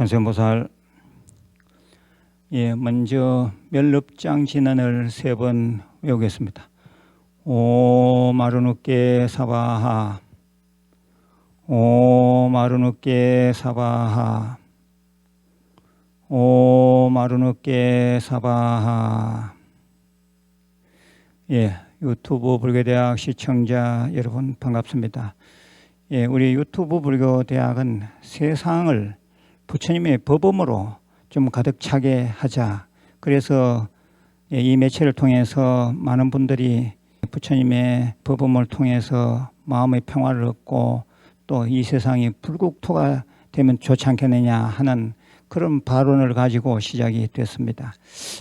관세음보살 예, 먼저 멸럽장 진언을 세 번 외우겠습니다. 오 마루누께 사바하 오 마루누께 사바하 오 마루누께 사바하 예, 유튜브 불교대학 시청자 여러분 반갑습니다. 예, 우리 유튜브 불교대학은 세상을 부처님의 법음으로 좀 가득 차게 하자. 그래서 예, 이 매체를 통해서 많은 분들이 부처님의 법음을 통해서 마음의 평화를 얻고 또 이 세상이 불국토가 되면 좋지 않겠느냐 하는 그런 발언을 가지고 시작이 됐습니다.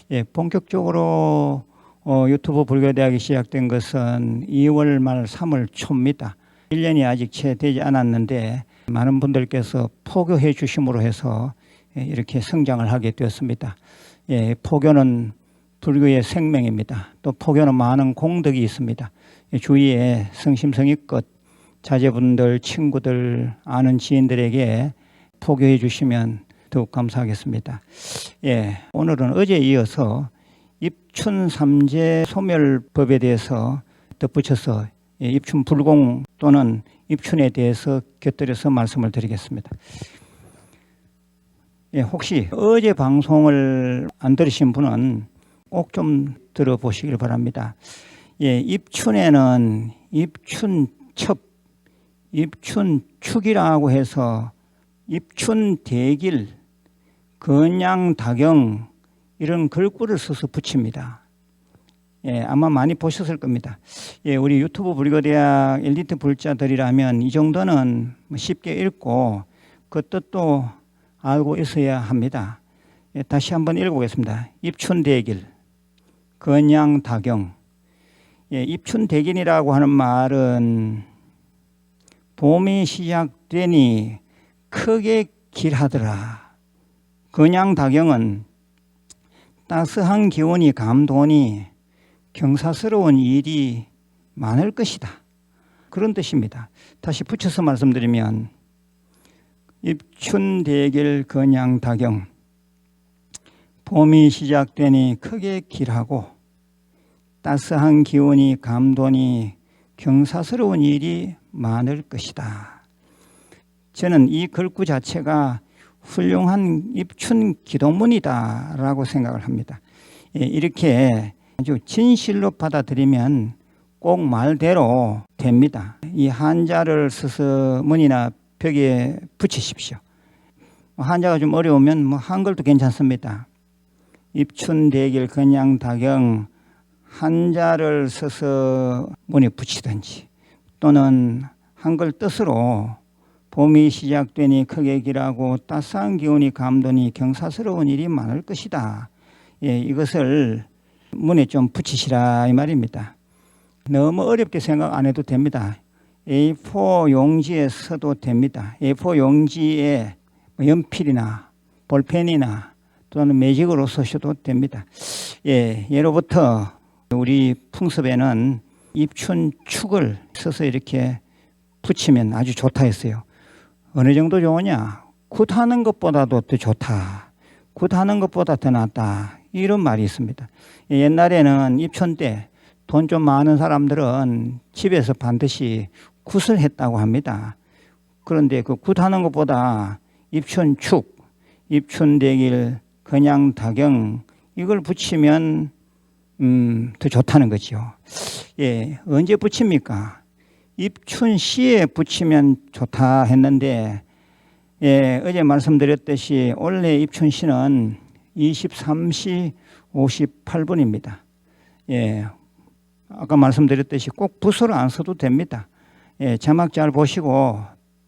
예, 본격적으로 어, 유튜브 불교대학이 시작된 것은 2월 말 3월 초입니다. 1년이 아직 채 되지 않았는데 많은 분들께서 포교해 주심으로 해서 예, 이렇게 성장을 하게 되었습니다. 예, 포교는 불교의 생명입니다. 또 포교는 많은 공덕이 있습니다. 예, 주위에 성심성의껏 자제분들, 친구들, 아는 지인들에게 포교해 주시면 더욱 감사하겠습니다. 예, 오늘은 어제 이어서 입춘삼재 소멸법에 대해서 덧붙여서 예, 입춘 불공 또는 입춘에 대해서 곁들여서 말씀을 드리겠습니다. 예, 혹시 어제 방송을 안 들으신 분은 꼭 좀 들어보시길 바랍니다. 예, 입춘에는 입춘첩, 입춘축이라고 해서 입춘대길, 건양다경 이런 글귀를 써서 붙입니다. 예, 아마 많이 보셨을 겁니다. 예, 우리 유튜브 불교대학 엘리트 불자들이라면 이 정도는 뭐 쉽게 읽고 그 뜻도 알고 있어야 합니다. 예, 다시 한번 읽어보겠습니다. 입춘대길, 건양다경. 예, 입춘대길이라고 하는 말은 봄이 시작되니 크게 길하더라. 건양다경은 따스한 기온이 감도니 경사스러운 일이 많을 것이다. 그런 뜻입니다. 다시 붙여서 말씀드리면 입춘대길 건양다경 봄이 시작되니 크게 길하고 따스한 기온이 감도니 경사스러운 일이 많을 것이다. 저는 이 글구 자체가 훌륭한 입춘 기도문이다라고 생각을 합니다. 예, 이렇게 아주 진실로 받아들이면 꼭 말대로 됩니다. 이 한자를 써서 문이나 벽에 붙이십시오. 한자가 좀 어려우면 뭐 한글도 괜찮습니다. 입춘대길 건양다경 한자를 써서 문에 붙이든지 또는 한글 뜻으로 봄이 시작되니 크게 길하고 따스한 기운이 감도니 경사스러운 일이 많을 것이다. 예, 이것을 문에 좀 붙이시라 이 말입니다. 너무 어렵게 생각 안 해도 됩니다. A4 용지에 써도 됩니다. A4 용지에 뭐 연필이나 볼펜이나 또는 매직으로 쓰셔도 됩니다. 예, 예로부터 우리 풍습에는 입춘축을 써서 이렇게 붙이면 아주 좋다 했어요. 어느 정도 좋으냐? 굿하는 것보다도 더 좋다. 굿하는 것보다 더 낫다. 이런 말이 있습니다. 옛날에는 입춘 때돈 좀 많은 사람들은 집에서 반드시 굿을 했다고 합니다. 그런데 그 굿하는 것보다 입춘축, 입춘대길, 건양다경 이걸 붙이면 음, 더 좋다는 거죠. 예, 언제 붙입니까? 입춘시에 붙이면 좋다 했는데 예, 어제 말씀드렸듯이 원래 입춘시는 23시 58분입니다. 예, 아까 말씀드렸듯이 꼭 붓으로 안 써도 됩니다. 예, 자막 잘 보시고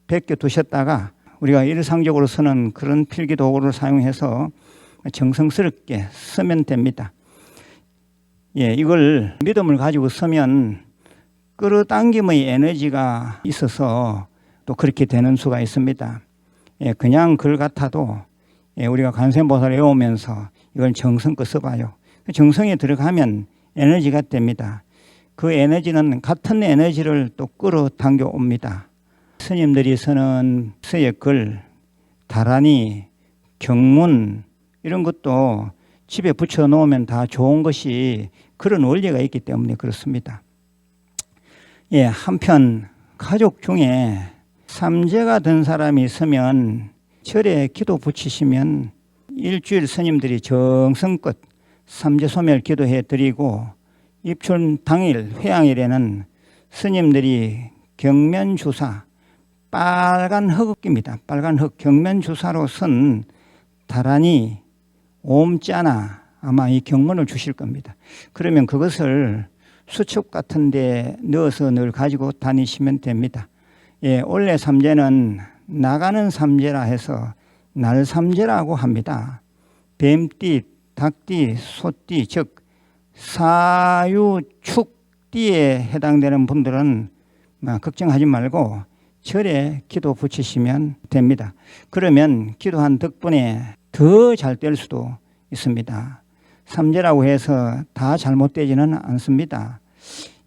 베껴 두셨다가 우리가 일상적으로 쓰는 그런 필기 도구를 사용해서 정성스럽게 쓰면 됩니다. 예, 이걸 믿음을 가지고 쓰면 끌어당김의 에너지가 있어서 또 그렇게 되는 수가 있습니다. 예, 그냥 글 같아도 예, 우리가 간센보살을 외우면서 이걸 정성껏 써봐요. 그 정성에 들어가면 에너지가 됩니다. 그 에너지는 같은 에너지를 또 끌어당겨 옵니다. 스님들이 쓰는 서의 글, 다란히 경문 이런 것도 집에 붙여 놓으면 다 좋은 것이 그런 원리가 있기 때문에 그렇습니다. 예, 한편 가족 중에 삼재가 된 사람이 있으면 절에 기도 붙이시면 일주일 스님들이 정성껏 삼재 소멸 기도해 드리고 입춘 당일 회양일에는 스님들이 경면 주사 빨간 흑입니다. 빨간 흑 경면 주사로 쓴 다란이 옴자나 아마 이 경문을 주실 겁니다. 그러면 그것을 수첩 같은 데 넣어서 늘 가지고 다니시면 됩니다. 예, 원래 삼재는 나가는 삼재라 해서 날삼재라고 합니다. 뱀띠, 닭띠, 소띠, 즉 사유축띠에 해당되는 분들은 막 걱정하지 말고 절에 기도 붙이시면 됩니다. 그러면 기도한 덕분에 더 잘 될 수도 있습니다. 삼재라고 해서 다 잘못되지는 않습니다.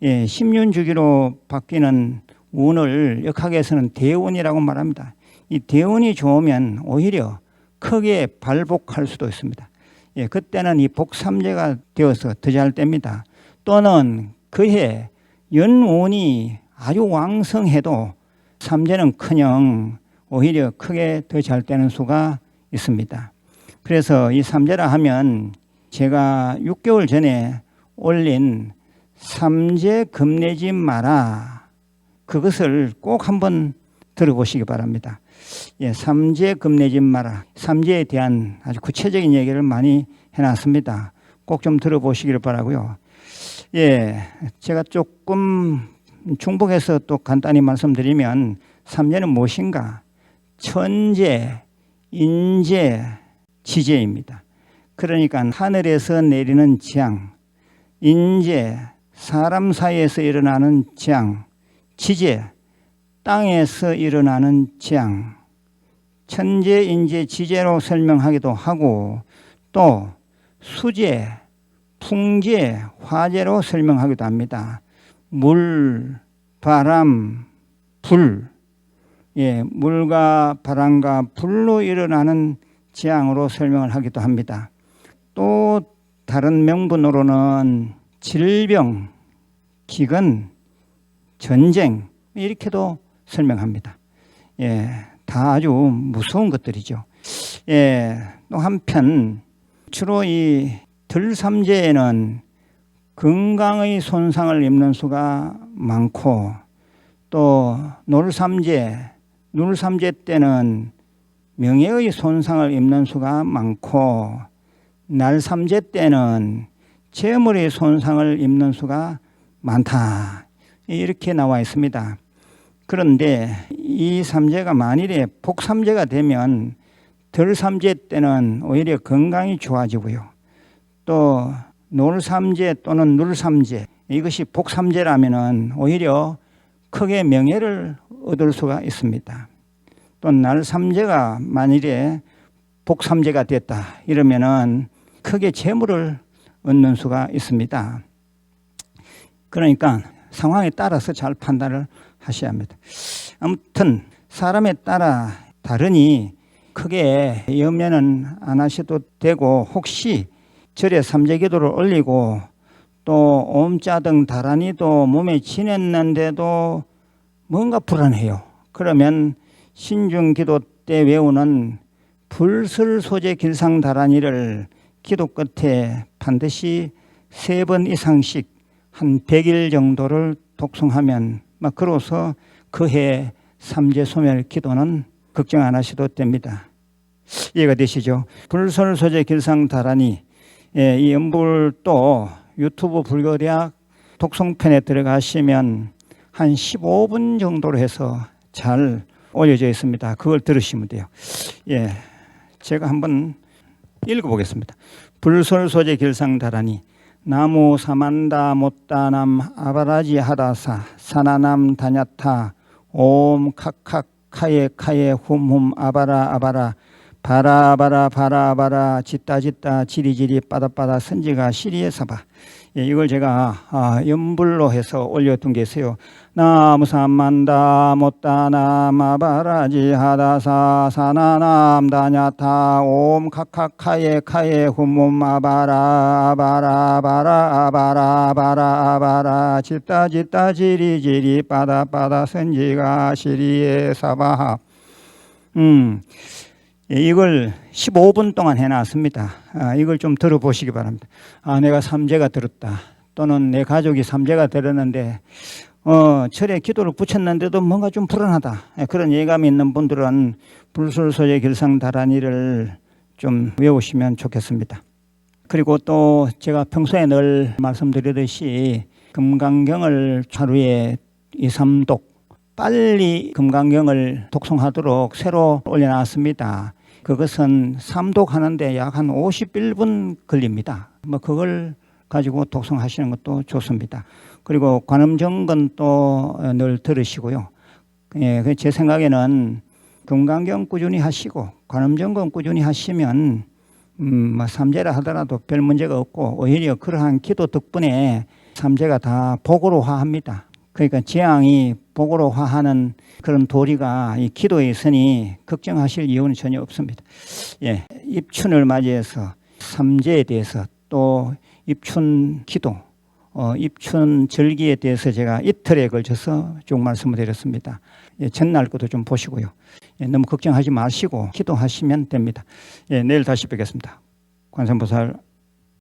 예, 10년 주기로 바뀌는 운을 역학에서는 대운이라고 말합니다. 이 대운이 좋으면 오히려 크게 발복할 수도 있습니다. 예, 그때는 이 복삼재가 되어서 더 잘 됩니다. 또는 그해 연운이 아주 왕성해도 삼재는 커녕 오히려 크게 더 잘 되는 수가 있습니다. 그래서 이 삼재라 하면 제가 6개월 전에 올린 삼재 겁내지 마라. 그것을 꼭 한번 들어보시기 바랍니다. 예, 삼재 겁내지 마라. 삼재에 대한 아주 구체적인 얘기를 많이 해놨습니다. 꼭 좀 들어보시기를 바라고요. 예, 제가 조금 중복해서 또 간단히 말씀드리면 삼재는 무엇인가? 천재, 인재, 지재입니다. 그러니까 하늘에서 내리는 재앙, 인재, 사람 사이에서 일어나는 재앙, 지재, 땅에서 일어나는 재앙, 천재, 인재, 지재로 설명하기도 하고 또 수재, 풍재, 화재로 설명하기도 합니다. 물, 바람, 불, 예, 물과 바람과 불로 일어나는 재앙으로 설명을 하기도 합니다. 또 다른 명분으로는 질병, 기근, 전쟁 이렇게도 설명합니다. 예, 다 아주 무서운 것들이죠. 예, 또 한편 주로 이 들삼재에는 건강의 손상을 입는 수가 많고 또 놀삼재, 놀삼재 때는 명예의 손상을 입는 수가 많고 날삼재 때는 재물의 손상을 입는 수가 많다. 이렇게 나와 있습니다. 그런데 이 삼재가 만일에 복삼재가 되면 덜삼재 때는 오히려 건강이 좋아지고요. 또 놀삼재 또는 눌삼재 이것이 복삼재라면은 오히려 크게 명예를 얻을 수가 있습니다. 또 날삼재가 만일에 복삼재가 됐다 이러면은 크게 재물을 얻는 수가 있습니다. 그러니까 상황에 따라서 잘 판단을 하셔야 합니다. 아무튼 사람에 따라 다르니 크게 염려는 안 하셔도 되고 혹시 절에 삼재기도를 올리고 또 옴자 등 다란이도 몸에 지냈는데도 뭔가 불안해요. 그러면 신중기도 때 외우는 불설소재 길상 다란이를 기도 끝에 반드시 세 번 이상씩 한 100일 정도를 독송하면 막 그로서 그해 삼재 소멸 기도는 걱정 안 하셔도 됩니다. 이해가 되시죠? 불설 소재 길상다란이 예, 이 연불도 유튜브 불교대학 독송편에 들어가시면 한 15분 정도로 해서 잘 올려져 있습니다. 그걸 들으시면 돼요. 예, 제가 한번 읽어보겠습니다. 불설 소재 길상 다라니 나무 사만다 못다남 아바라지 하다사 사나남 다냐타 옴 카카 카예 카예 훔훔 아바라 아바라 바라 바라 바라 바라 짓다 짓다 지리지리 빠다빠다 선지가 시리에 사바 예, 이걸 제가 아, 연불로 해서 올려둔 게 있어요. 나무삼만다 못다나 마바라지 하다사 사나남 다냐타 옴 카카카예 카예 훔몸마바라 아바라 바라 아바라 아바라 아바라 짓다 짓다 지리 지리 빠다 빠다 선지가 시리에 사바하 음 예, 이걸 15분 동안 해놨습니다. 아, 이걸 좀 들어보시기 바랍니다. 아, 내가 삼재가 들었다. 또는 내 가족이 삼재가 들었는데, 어, 철에 기도를 붙였는데도 뭔가 좀 불안하다. 예, 그런 예감이 있는 분들은 불술소재 결상 다란이를 좀 외우시면 좋겠습니다. 그리고 또 제가 평소에 늘 말씀드리듯이 금강경을 하루에 2, 3독 빨리 금강경을 독송하도록 새로 올려놨습니다. 그것은 삼독하는데 약 한 51분 걸립니다. 뭐 그걸 가지고 독송하시는 것도 좋습니다. 그리고 관음정건 또늘 들으시고요. 예, 그제 생각에는 금강경 꾸준히 하시고 관음정건 꾸준히 하시면 음, 뭐 삼재라 하더라도 별 문제가 없고 오히려 그러한 기도 덕분에 삼재가 다 복으로 화합니다. 그러니까 재앙이 복으로 화하는 그런 도리가 이 기도에 있으니 걱정하실 이유는 전혀 없습니다. 예, 입춘을 맞이해서 삼재에 대해서 또 입춘 기도, 어, 입춘 절기에 대해서 제가 이틀에 걸쳐서 쭉 말씀을 드렸습니다. 예, 전날 것도 좀 보시고요. 예, 너무 걱정하지 마시고 기도하시면 됩니다. 예, 내일 다시 뵙겠습니다. 관세음보살